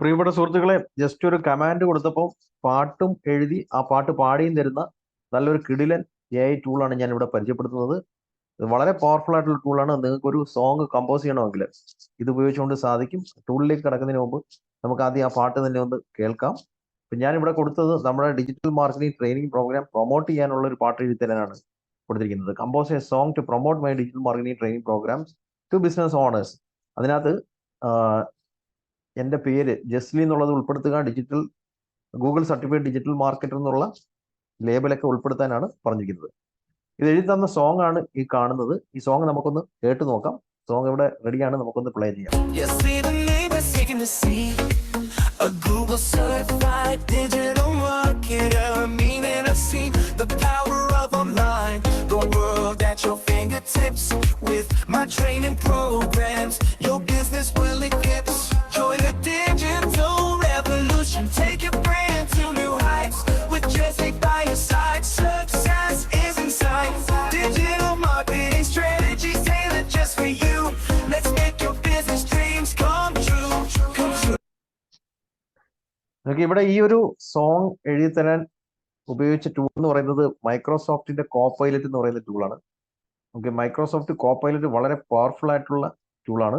പ്രിയപ്പെട്ട സുഹൃത്തുക്കളെ ജസ്റ്റ് ഒരു കമാൻഡ് കൊടുത്തപ്പോൾ പാട്ടും എഴുതി ആ പാട്ട് പാടിയും തരുന്ന നല്ലൊരു കിടിലൻ എ ഐ ടൂളാണ് ഞാൻ ഇവിടെ പരിചയപ്പെടുത്തുന്നത്. വളരെ പവർഫുൾ ആയിട്ടുള്ള ടൂളാണ് നിങ്ങൾക്ക് ഒരു സോങ് കമ്പോസ് ചെയ്യണമെങ്കിൽ ഇത് ഉപയോഗിച്ചുകൊണ്ട് സാധിക്കും. ടൂളിലേക്ക് കിടക്കുന്നതിന് മുമ്പ് നമുക്ക് ആദ്യം ആ പാട്ട് തന്നെ ഒന്ന് കേൾക്കാം. ഇപ്പം ഞാൻ ഇവിടെ കൊടുത്തത് നമ്മുടെ digital marketing training program promote ചെയ്യാനുള്ള ഒരു പാട്ട് എഴുതി തരാനാണ് കൊടുത്തിരിക്കുന്നത്. Compose a song to promote my digital marketing training programs to business owners അതിനകത്ത് എന്റെ പേര് ജസ്ലി എന്നുള്ളത് ഉൾപ്പെടുത്തുക digital Google certified digital marketer എന്നുള്ള ലേബലൊക്കെ ഉൾപ്പെടുത്താനാണ് പറഞ്ഞിരിക്കുന്നത് ഇത് എഴുതി തന്ന സോങ് ആണ് ഈ കാണുന്നത് ഈ സോങ് നമുക്കൊന്ന് കേട്ട് നോക്കാം സോങ് ഇവിടെ റെഡിയാണ് നമുക്കൊന്ന് പ്ലേ ചെയ്യാം a Google certified digital marketer. Meaning I've seen the power of online, the world at your fingertips. With my training programs, your business will eclipse. Digital marketing strategies tailored just for you. Let's make your business dreams come true. Come. നമുക്ക് ഇവിടെ ഈ ഒരു song എഴുതി തരാൻ ഉപയോഗിച്ച tool എന്ന് പറയുന്നത് മൈക്രോസോഫ്റ്റിന്റെ Copilot എന്ന് പറയുന്ന ടൂളാണ് ഓക്കെ മൈക്രോസോഫ്റ്റ് കോപ്പൈലറ്റ് വളരെ പവർഫുൾ ആയിട്ടുള്ള ടൂളാണ്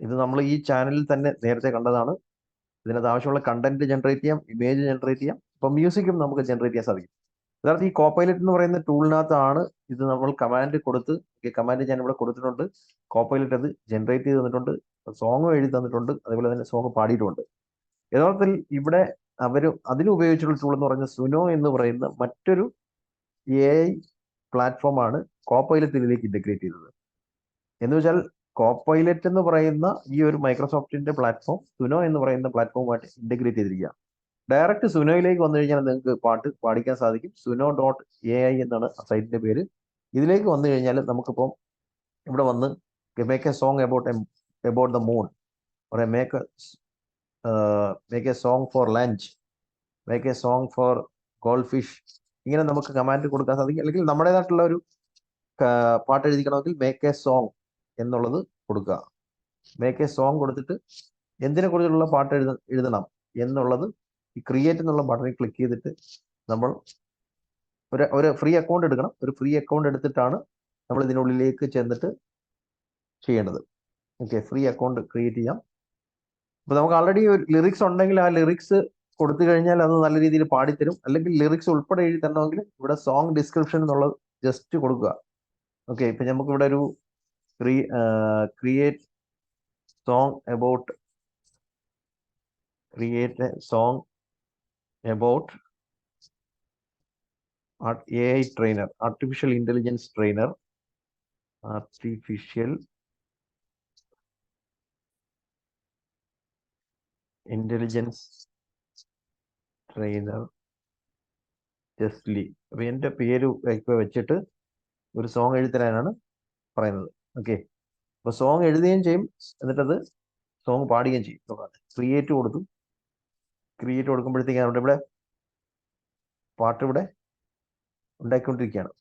ഇത് നമ്മൾ ഈ ചാനലിൽ തന്നെ നേരത്തെ കണ്ടതാണ് ഇതിനകത്ത് ആവശ്യമുള്ള കണ്ടന്റ് ജനറേറ്റ് ചെയ്യാം ഇമേജ് ജനറേറ്റ് ചെയ്യാം ഇപ്പം മ്യൂസിക്കും നമുക്ക് ജനറേറ്റ് ചെയ്യാൻ സാധിക്കും യഥാർത്ഥം ഈ കോപ്പൈലറ്റ് എന്ന് പറയുന്ന ടൂളിനകത്താണ് ഇത് നമ്മൾ കമാൻഡ് കൊടുത്ത് കമാൻഡ് ഞാൻ ഇവിടെ കൊടുത്തിട്ടുണ്ട്. കോപ്പൈലറ്റ് അത് ജനറേറ്റ് ചെയ്ത് തന്നിട്ടുണ്ട് സോങ് എഴുതി തന്നിട്ടുണ്ട് അതുപോലെ തന്നെ സോങ് പാടിയിട്ടുമുണ്ട്. യഥാർത്ഥത്തിൽ ഇവിടെ അവർ അതിന് ഉപയോഗിച്ചുള്ള ടൂൾ എന്ന് പറയുന്ന സുനോ എന്ന് പറയുന്ന മറ്റൊരു എ ഐ പ്ലാറ്റ്ഫോമാണ് കോപ്പൈലറ്റ് ഇതിലേക്ക് ഇന്റഗ്രേറ്റ് ചെയ്തത്. എന്ന് വെച്ചാൽ കോപ്പൈലറ്റ് എന്ന് പറയുന്ന ഈ ഒരു മൈക്രോസോഫ്റ്റിന്റെ പ്ലാറ്റ്ഫോം സുനോ എന്ന് പറയുന്ന പ്ലാറ്റ്ഫോമായിട്ട് ഇന്റഗ്രേറ്റ് ചെയ്തിരിക്കുക ഡയറക്റ്റ് സുനോയിലേക്ക് വന്നു കഴിഞ്ഞാൽ നിങ്ങൾക്ക് പാട്ട് പാടിക്കാൻ സാധിക്കും. സുനോ ഡോട്ട് എ ഐ എന്നാണ് സൈറ്റിന്റെ പേര്. ഇതിലേക്ക് വന്നു കഴിഞ്ഞാൽ നമുക്കിപ്പം ഇവിടെ വന്ന് make a song about about the moon or make a make make a song for lunch. A a song for goldfish. ഇങ്ങനെ നമുക്ക് കമാൻഡ് കൊടുക്കാൻ സാധിക്കും. അല്ലെങ്കിൽ നമ്മുടേതായിട്ടുള്ള ഒരു പാട്ട് എഴുതിക്കണമെങ്കിൽ മേക്ക് എ സോങ് എന്നുള്ളത് കൊടുക്കുക. മേക്ക് എ സോങ് കൊടുത്തിട്ട് എന്തിനെ കുറിച്ചുള്ള പാട്ട് എഴുത എഴുതണം എന്നുള്ളത് ഈ ക്രിയേറ്റ് എന്നുള്ള ബട്ടണിൽ ക്ലിക്ക് ചെയ്തിട്ട് നമ്മൾ ഒരു ഒരു ഫ്രീ അക്കൗണ്ട് എടുക്കണം. ഒരു ഫ്രീ അക്കൗണ്ട് എടുത്തിട്ടാണ് നമ്മൾ ഇതിനുള്ളിലേക്ക് ചെന്നിട്ട് ചെയ്യേണ്ടത് ഓക്കെ ഫ്രീ അക്കൗണ്ട് ക്രിയേറ്റ് ചെയ്യാം. അപ്പൊ നമുക്ക് ആൾറെഡി ഒരു ലിറിക്സ് ഉണ്ടെങ്കിൽ ആ ലിറിക്സ് കൊടുത്തു കഴിഞ്ഞാൽ അത് നല്ല രീതിയിൽ പാടിത്തരും. അല്ലെങ്കിൽ ലിറിക്സ് ഉൾപ്പെടെ എഴുതി തരണമെങ്കിൽ ഇവിടെ സോങ് ഡിസ്ക്രിപ്ഷൻ എന്നുള്ളത് ജസ്റ്റ് കൊടുക്കുക. ഓക്കെ ഇപ്പൊ നമുക്ക് ഇവിടെ ഒരു create song about create a song about A I trainer artificial intelligence trainer artificial intelligence trainer Jasly അപ്പൊ എന്റെ പേര് ഇപ്പൊ വെച്ചിട്ട് ഒരു സോങ് എഴുതി തരാനാണ് പറയുന്നത്. ഓക്കെ അപ്പൊ സോങ് എഴുതുകയും ചെയ്യും. എന്നിട്ടത് സോങ് പാടുകയും ചെയ്യും. ക്രിയേറ്റ് കൊടുത്തു. ക്രിയേറ്റ് കൊടുക്കുമ്പോഴത്തേക്ക് നമ്മുടെ ഇവിടെ പാട്ട് ഇവിടെ ഉണ്ടാക്കിക്കൊണ്ടിരിക്കുകയാണ്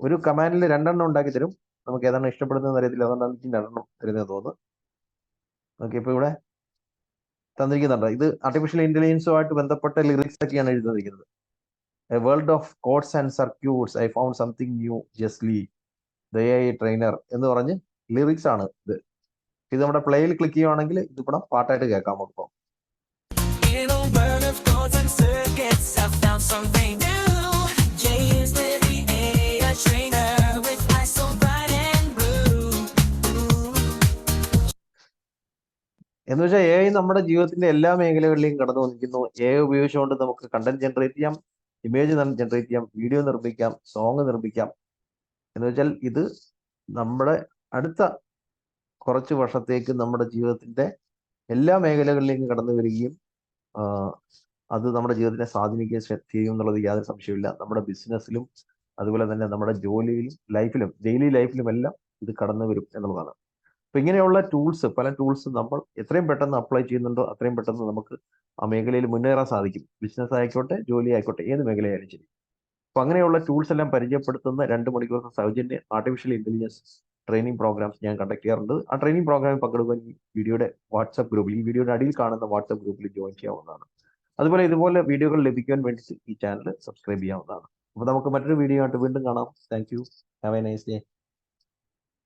ഒരു കമാൻഡിൽ രണ്ടെണ്ണം ഉണ്ടാക്കി തരും. നമുക്ക് ഏതാണ് ഇഷ്ടപ്പെടുന്നതെന്ന് അറിയത്തില്ല. അതുകൊണ്ടാണ് എനിക്ക് രണ്ടെണ്ണം തരുന്നത് തോന്നുന്നു ഓക്കെ ഇപ്പൊ ഇവിടെ തന്നിരിക്കുന്നുണ്ട്. ഇത് ആർട്ടിഫിഷ്യൽ ഇന്റലിജൻസുമായിട്ട് ബന്ധപ്പെട്ട ലിറിക്സ് ഒക്കെയാണ് എഴുതിയിരിക്കുന്നത് a world of codes and circuits I found something new Jasly the I trainer എന്ന് പറഞ്ഞ് ലിറിക്സ് ആണ് ഇത്. ഇത് നമ്മുടെ പ്ലേയിൽ ക്ലിക്ക് ചെയ്യുവാണെങ്കിൽ ഇപ്പം പാട്ടായിട്ട് കേൾക്കാം നമുക്കിപ്പോൾ എന്ന് വെച്ചാൽ എ ഐ നമ്മുടെ ജീവിതത്തിന്റെ എല്ലാ മേഖലകളിലേക്കും കടന്നു വന്നിരിക്കുന്നു എ ഐ ഉപയോഗിച്ചുകൊണ്ട് നമുക്ക് കണ്ടന്റ് ജനറേറ്റ് ചെയ്യാം ഇമേജ് ജനറേറ്റ് ചെയ്യാം വീഡിയോ നിർമ്മിക്കാം സോങ് നിർമ്മിക്കാം. എന്ന് വെച്ചാൽ ഇത് നമ്മുടെ അടുത്ത കുറച്ച് വർഷത്തേക്ക് നമ്മുടെ ജീവിതത്തിന്റെ എല്ലാ മേഖലകളിലേക്കും കടന്നു വരികയും അത് നമ്മുടെ ജീവിതത്തിനെ സ്വാധീനിക്കുകയും ചെയ്യും എന്നുള്ളത് യാതൊരു സംശയമില്ല നമ്മുടെ ബിസിനസ്സിലും അതുപോലെ തന്നെ നമ്മുടെ ജോലിയിലും ലൈഫിലും ഡെയിലി ലൈഫിലും എല്ലാം ഇത് കടന്നു വരും എന്നുള്ളതാണ്. അപ്പൊ ഇങ്ങനെയുള്ള ടൂൾസ് പല ടൂൾസ് നമ്മൾ എത്രയും പെട്ടെന്ന് അപ്ലൈ ചെയ്യുന്നുണ്ടോ അത്രയും പെട്ടെന്ന് നമുക്ക് ആ മേഖലയിൽ മുന്നേറാൻ സാധിക്കും. ബിസിനസ് ആയിക്കോട്ടെ ജോലി ആയിക്കോട്ടെ ഏത് മേഖലയായാലും ശരി. അപ്പൊ അങ്ങനെയുള്ള ടൂൾസ് എല്ലാം പരിചയപ്പെടുത്തുന്ന രണ്ട് മണിക്കൂർ സൗജന്യ ആർട്ടിഫിഷ്യൽ ഇന്റലിജൻസ് ട്രെയിനിങ് പ്രോഗ്രാംസ് ഞാൻ കണ്ടക്ട് ചെയ്യാറുണ്ട്. ആ ട്രെയിനിങ് പ്രോഗ്രാമിൽ പങ്കെടുക്കാൻ ഈ വീഡിയോയുടെ വാട്സ്ആപ്പ് ഗ്രൂപ്പിൽ ഈ വീഡിയോയുടെ അടിയിൽ കാണുന്ന വാട്സ്ആപ്പ് ഗ്രൂപ്പിൽ ജോയിൻ ചെയ്യാവുന്നതാണ്. അതുപോലെ ഇതുപോലെ വീഡിയോകൾ ലഭിക്കാൻ വേണ്ടി ഈ ചാനൽ സബ്സ്ക്രൈബ് ചെയ്യാവുന്നതാണ്. അപ്പോൾ നമുക്ക് മറ്റൊരു വീഡിയോ ആയിട്ട് വീണ്ടും കാണാം. Thank you have a nice day